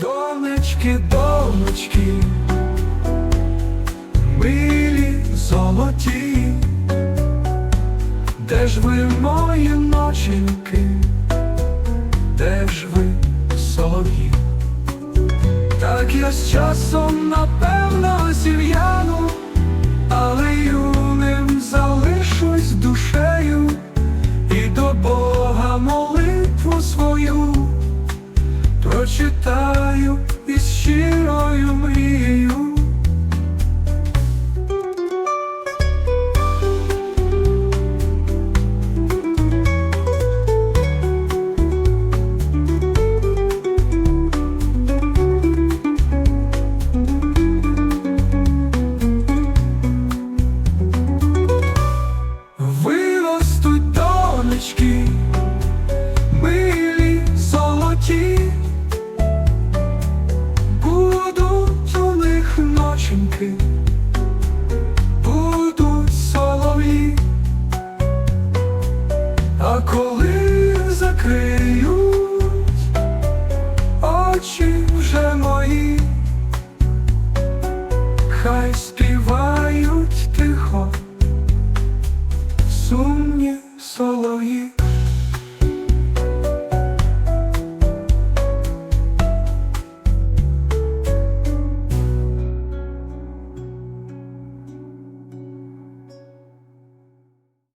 Донечки, донечки, милі золоті, де ж ви мої ноченьки, де ж ви солов'ї? Так я з часом напевно донечки, милі золоті, будуть у них ноченьки, будуть солов'ї, а коли закриють очі вже мої, хай співають тихо сумні.